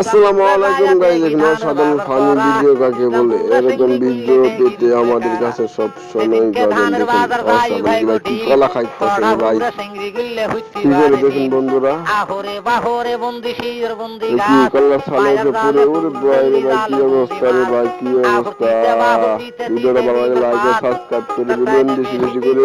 আসসালামু আলাইকুম গাইজ এখানে সাধারণ ফানি ভিডিও কাকে বলে? এরকম ভিডিও পেতে আমাদের কাছে সব সময় পাবেন দেখুন ভাই কি কলা খাইতেছে ভাই? কি করে দেখুন বন্ধুরা? কি কলা ফালাইছে পুরো ওরে ভাই রে ভাই কি অবস্থা রে ভাই কি অবস্থা? ভিডিওটা ভালো লাগে লাইক ও সাবস্ক্রাইব করে দিবেন বেশি বেশি করে।